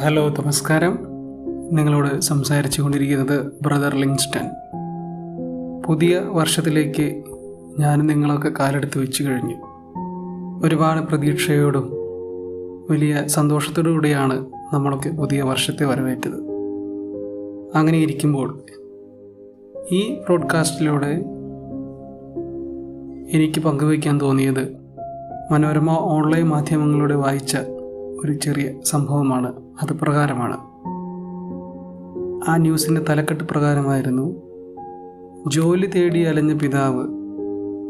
Hello നമസ്കാരം. നിങ്ങളോട് സംസാരിച്ചു കൊണ്ടിരിക്കുന്നത് ബ്രദർ ലിങ്സ്റ്റൺ. പുതിയ വർഷത്തിലേക്ക് ഞാൻ നിങ്ങളൊക്കെ കാലെടുത്ത് വെച്ച് കഴിഞ്ഞു. ഒരുപാട് പ്രതീക്ഷയോടും വലിയ സന്തോഷത്തോടുകൂടിയാണ് നമ്മളൊക്കെ പുതിയ വർഷത്തെ വരവേറ്റത്. അങ്ങനെ ഇരിക്കുമ്പോൾ ഈ ബ്രോഡ്കാസ്റ്റിലൂടെ എനിക്ക് പങ്കുവയ്ക്കാൻ തോന്നിയത് മനോരമ ഓൺലൈൻ മാധ്യമങ്ങളിലൂടെ വായിച്ച ഒരു ചെറിയ സംഭവമാണ്. അത് പ്രകാരമാണ്. ആ ന്യൂസിന്റെ തലക്കെട്ട് പ്രകാരമായിരുന്നു. ജോലി തേടി അലഞ്ഞ പിതാവ്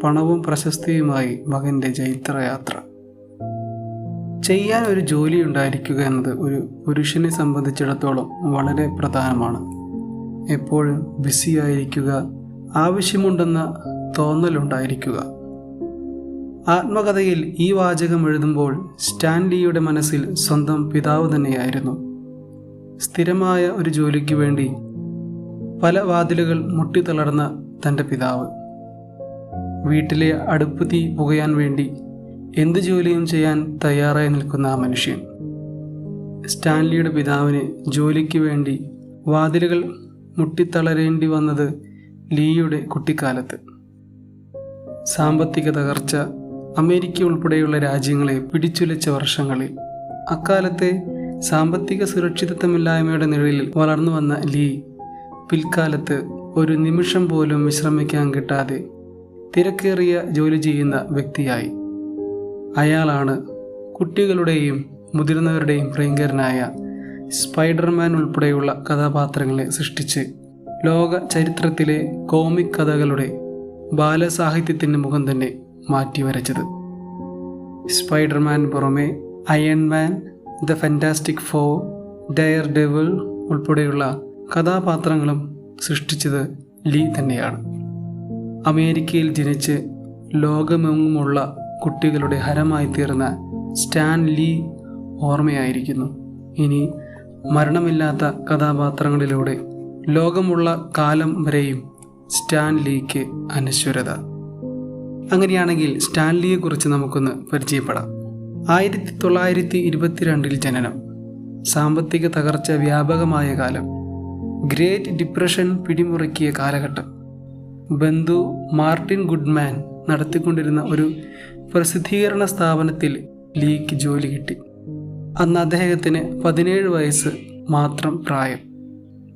പണവും പ്രശസ്തിയുമായി മകന്റെ ജൈത്രയാത്ര. ചെയ്യാൻ ഒരു ജോലി ഉണ്ടായിരിക്കുക എന്നത് ഒരു പുരുഷനെ സംബന്ധിച്ചിടത്തോളം വളരെ പ്രധാനമാണ്. എപ്പോഴും ബിസിയായിരിക്കുക ആവശ്യമുണ്ടെന്ന തോന്നലുണ്ടായിരിക്കുക. ആത്മകഥയിൽ ഈ വാചകം എഴുതുമ്പോൾ സ്റ്റാൻലിയുടെ മനസ്സിൽ സ്വന്തം പിതാവ് തന്നെയായിരുന്നു. സ്ഥിരമായ ഒരു ജോലിക്ക് വേണ്ടി പല വാതിലുകൾ മുട്ടിത്തളർന്ന തന്റെ പിതാവ്. വീട്ടിലെ അടുപ്പ് തീ പുകയാൻ വേണ്ടി എന്ത് ജോലിയും ചെയ്യാൻ തയ്യാറായി നിൽക്കുന്ന ആ മനുഷ്യൻ. സ്റ്റാൻലിയുടെ പിതാവിന് ജോലിക്ക് വേണ്ടി വാതിലുകൾ മുട്ടിത്തളരേണ്ടി വന്നത് ലീയുടെ കുട്ടിക്കാലത്ത്. സാമ്പത്തിക തകർച്ച അമേരിക്ക ഉൾപ്പെടെയുള്ള രാജ്യങ്ങളെ പിടിച്ചുലച്ച വർഷങ്ങളിൽ. അക്കാലത്തെ സാമ്പത്തിക സുരക്ഷിതത്വമില്ലായ്മയുടെ നിഴലിൽ വളർന്നു വന്ന ലീ പിൽക്കാലത്ത് ഒരു നിമിഷം പോലും വിശ്രമിക്കാൻ കിട്ടാതെ തിരക്കേറിയ ജോലി ചെയ്യുന്ന വ്യക്തിയായി. അയാളാണ് കുട്ടികളുടെയും മുതിർന്നവരുടെയും പ്രിയങ്കരനായ സ്പൈഡർമാൻ ഉൾപ്പെടെയുള്ള കഥാപാത്രങ്ങളെ സൃഷ്ടിച്ച് ലോക ചരിത്രത്തിലെ കോമിക് കഥകളുടെ ബാലസാഹിത്യത്തിന്റെ മുഖം തന്നെ. മാറ്റിവരച്ചത്. സ്പൈഡർമാൻ പുറമെ Iron Man the Fantastic Four Daredevil ഉൾപ്പെടെയുള്ള കഥാപാത്രങ്ങളും സൃഷ്ടിച്ചത് ലീ തന്നെയാണ്. അമേരിക്കയിൽ ജനിച്ച് ലോകമെങ്ങുമുള്ള കുട്ടികളുടെ ഹരമായി തീർന്ന സ്റ്റാൻ ലീ ഓർമ്മയായിരിക്കുന്നു. ഇനി മരണമില്ലാത്ത കഥാപാത്രങ്ങളിലൂടെ ലോകമുള്ള കാലം വരെയും സ്റ്റാൻ ലീക്ക് അനശ്വരത. അങ്ങനെയാണെങ്കിൽ സ്റ്റാൻലിയെക്കുറിച്ച് നമുക്കൊന്ന് പരിചയപ്പെടാം. ആയിരത്തി തൊള്ളായിരത്തി ഇരുപത്തിരണ്ടിൽ ജനനം. സാമ്പത്തിക തകർച്ച വ്യാപകമായ കാലം. ഗ്രേറ്റ് ഡിപ്രഷൻ പിടിമുറുക്കിയ കാലഘട്ടം. ബന്ധു മാർട്ടിൻ ഗുഡ്മാൻ നടത്തിക്കൊണ്ടിരുന്ന ഒരു പ്രസിദ്ധീകരണ സ്ഥാപനത്തിൽ ലീക്ക് ജോലി കിട്ടി. അന്ന് അദ്ദേഹത്തിന് പതിനേഴ് വയസ്സ് മാത്രം പ്രായം.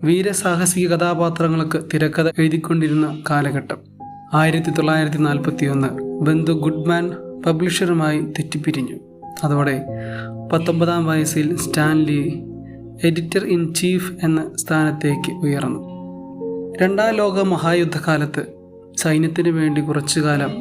വീരസാഹസിക കഥാപാത്രങ്ങൾക്ക് തിരക്കഥ എഴുതിക്കൊണ്ടിരുന്ന കാലഘട്ടം. ആയിരത്തി തൊള്ളായിരത്തി നാൽപ്പത്തി ഒന്ന് ബന്ധു ഗുഡ്മാൻ പബ്ലിഷറുമായി തെറ്റിപ്പിരിഞ്ഞു. അതോടെ പത്തൊമ്പതാം വയസ്സിൽ സ്റ്റാൻലി എഡിറ്റർ ഇൻ ചീഫ് എന്ന സ്ഥാനത്തേക്ക് ഉയർന്നു. രണ്ടാം ലോക മഹായുദ്ധകാലത്ത് സൈന്യത്തിന് വേണ്ടി കുറച്ചു കാലം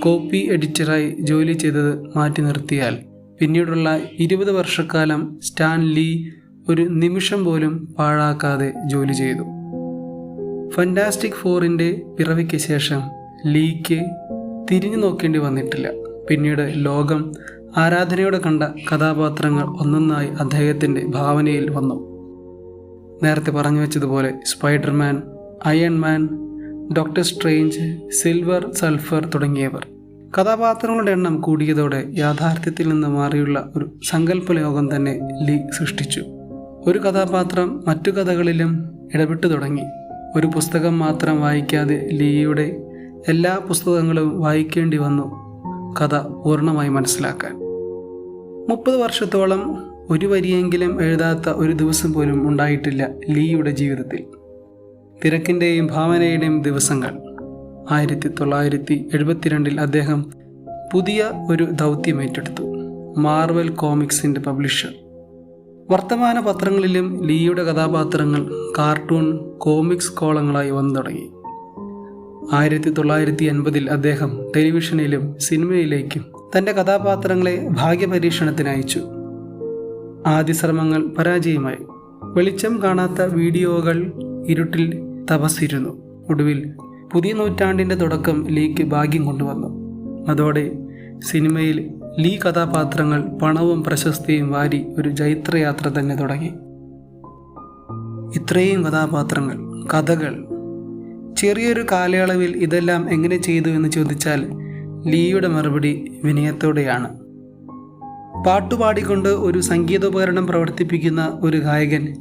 കോപ്പി എഡിറ്ററായി ജോലി ചെയ്തത് മാറ്റി നിർത്തിയാൽ പിന്നീടുള്ള ഇരുപത് വർഷക്കാലം സ്റ്റാൻലി ഒരു നിമിഷം പോലും പാഴാക്കാതെ ജോലി ചെയ്തു. ഫന്റാസ്റ്റിക് ഫോറിന്റെ പിറവിക്ക് ശേഷം ലീക്ക് തിരിഞ്ഞു നോക്കേണ്ടി വന്നിട്ടില്ല. പിന്നീട് ലോകം ആരാധനയോടെ കണ്ട കഥാപാത്രങ്ങൾ ഒന്നൊന്നായി അദ്ദേഹത്തിന്റെ ഭാവനയിൽ വന്നു. നേരത്തെ പറഞ്ഞു വെച്ചതുപോലെ Spiderman Iron Man doctor Strange Silver Surfer തുടങ്ങിയവർ. കഥാപാത്രങ്ങളുടെ എണ്ണം കൂടിയതോടെ യാഥാർത്ഥ്യത്തിൽ നിന്ന് മാറിയുള്ള ഒരു സങ്കല്പ ലോകം തന്നെ ലീ സൃഷ്ടിച്ചു. ഒരു കഥാപാത്രം മറ്റു കഥകളിലും ഇടപെട്ടു തുടങ്ങി. ഒരു പുസ്തകം മാത്രം വായിക്കാതെ ലീയുടെ എല്ലാ പുസ്തകങ്ങളും വായിക്കേണ്ടി വന്നു. കഥ പൂർണമായി മനസ്സിലാക്കാൻ. മുപ്പത് വർഷത്തോളം ഒരു വരിയെങ്കിലും എഴുതാത്ത ഒരു ദിവസം പോലും ഉണ്ടായിട്ടില്ല ലീയുടെ ജീവിതത്തിൽ. തിരക്കിന്റെയും ഭാവനയുടെയും ദിവസങ്ങൾ. ആയിരത്തി തൊള്ളായിരത്തി എഴുപത്തിരണ്ടിൽ അദ്ദേഹം പുതിയ ഒരു ദൗത്യം ഏറ്റെടുത്തു. മാർവൽ കോമിക്സിന്റെ പബ്ലിഷർ. വർത്തമാന പത്രങ്ങളിലും ലീയുടെ കഥാപാത്രങ്ങൾ കാർട്ടൂൺ കോമിക്സ് കോളങ്ങളായി വന്നു തുടങ്ങി. ആയിരത്തി തൊള്ളായിരത്തി എൺപതിൽ അദ്ദേഹം ടെലിവിഷനിലും സിനിമയിലേക്കും തന്റെ കഥാപാത്രങ്ങളെ ഭാഗ്യപരീക്ഷണത്തിന് അയച്ചു ആദ്യ ശ്രമങ്ങൾ പരാജയമായി. വെളിച്ചം കാണാത്ത വീഡിയോകൾ ഇരുട്ടിൽ തപസ്സിരുന്നു. ഒടുവിൽ പുതിയ നൂറ്റാണ്ടിന്റെ തുടക്കം ലീക്ക് ഭാഗ്യം കൊണ്ടുവന്നു. അതോടെ സിനിമയിൽ ലീ കഥാപാത്രങ്ങൾ പണവും പ്രശസ്തിയും വാരി ഒരു ജൈത്രയാത്ര തന്നെ തുടങ്ങി. ഇത്രയും കഥാപാത്രങ്ങൾ കഥകൾ. ചെറിയൊരു കാലയളവിൽ ഇതെല്ലാം എങ്ങനെ ചെയ്തു എന്ന് ചോദിച്ചാൽ ലീയുടെ മറുപടി വിനയത്തോടെയാണ്. പാട്ടുപാടിക്കൊണ്ട് ഒരു സംഗീതോപകരണം പ്രവർത്തിപ്പിക്കുന്ന ഒരു ഗായകൻ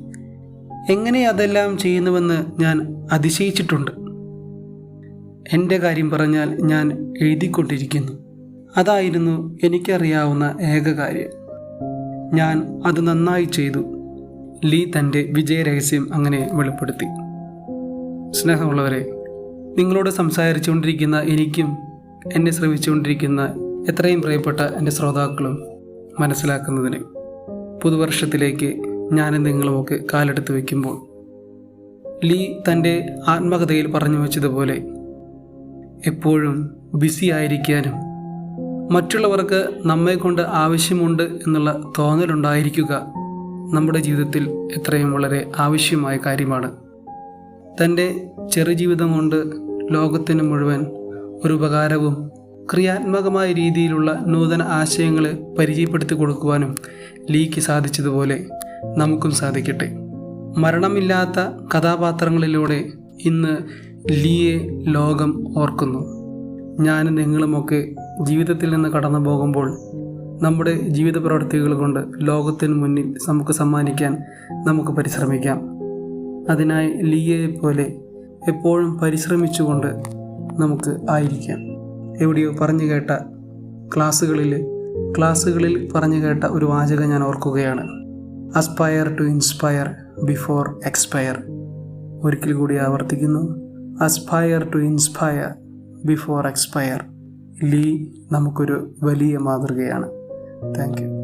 എങ്ങനെ അതെല്ലാം ചെയ്യുന്നുവെന്ന് ഞാൻ അതിശയിച്ചിട്ടുണ്ട്. എന്റെ കാര്യം പറഞ്ഞാൽ ഞാൻ എഴുതിക്കൊണ്ടിരിക്കുന്നു. അതായിരുന്നു എനിക്കറിയാവുന്ന ഏക കാര്യം ഞാൻ അത് നന്നായി ചെയ്തു. ലീ തന്റെ വിജയരഹസ്യം അങ്ങനെ വെളിപ്പെടുത്തി. സ്നേഹമുള്ളവരെ നിങ്ങളോട് സംസാരിച്ചുകൊണ്ടിരിക്കുന്ന എനിക്കും എന്നെ ശ്രമിച്ചുകൊണ്ടിരിക്കുന്ന എത്രയും പ്രിയപ്പെട്ട എന്റെ ശ്രോതാക്കളും മനസ്സിലാക്കുന്നതിന് പുതുവർഷത്തിലേക്ക് ഞാനും നിങ്ങളുമൊക്കെ കാലെടുത്ത് വയ്ക്കുമ്പോൾ ലീ തന്റെ ആത്മകഥയിൽ പറഞ്ഞു വെച്ചതുപോലെ എപ്പോഴും ബിസി ആയിരിക്കാനും മറ്റുള്ളവർക്ക് നമ്മെ കൊണ്ട് ആവശ്യമുണ്ട് എന്നുള്ള തോന്നലുണ്ടായിരിക്കുക നമ്മുടെ ജീവിതത്തിൽ എത്രയും വളരെ ആവശ്യമായ കാര്യമാണ്. തന്റെ ചെറുജീവിതം കൊണ്ട് ലോകത്തിന് മുഴുവൻ ഒരു ഉപകാരവും ക്രിയാത്മകമായ രീതിയിലുള്ള നൂതന ആശയങ്ങൾ പരിചയപ്പെടുത്തി കൊടുക്കുവാനും ലീക്ക് സാധിച്ചതുപോലെ നമുക്കും സാധിക്കട്ടെ. മരണമില്ലാത്ത കഥാപാത്രങ്ങളിലൂടെ ഇന്ന് ലീയെ ലോകം ഓർക്കുന്നു. ഞാനും നിങ്ങളുമൊക്കെ ജീവിതത്തിൽ നിന്ന് കടന്നു പോകുമ്പോൾ നമ്മുടെ ജീവിത പ്രവർത്തികൾ കൊണ്ട് ലോകത്തിന് മുന്നിൽ നമുക്ക് സമ്മാനിക്കാൻ നമുക്ക് പരിശ്രമിക്കാം. അതിനായി ലിയയെ പോലെ എപ്പോഴും പരിശ്രമിച്ചുകൊണ്ട് നമുക്ക് ആയിരിക്കാം. എവിടെയോ പറഞ്ഞു കേട്ട ക്ലാസ്സുകളിൽ ക്ലാസ്സുകളിൽ പറഞ്ഞു കേട്ട ഒരു വാചകം ഞാൻ ഓർക്കുകയാണ്. Aspire to inspire before expire ഒരിക്കൽ കൂടി ആവർത്തിക്കുന്നു. Aspire to inspire before expire Lee നമുക്കൊരു വലിയ മാതൃകയാണ്. Thank you.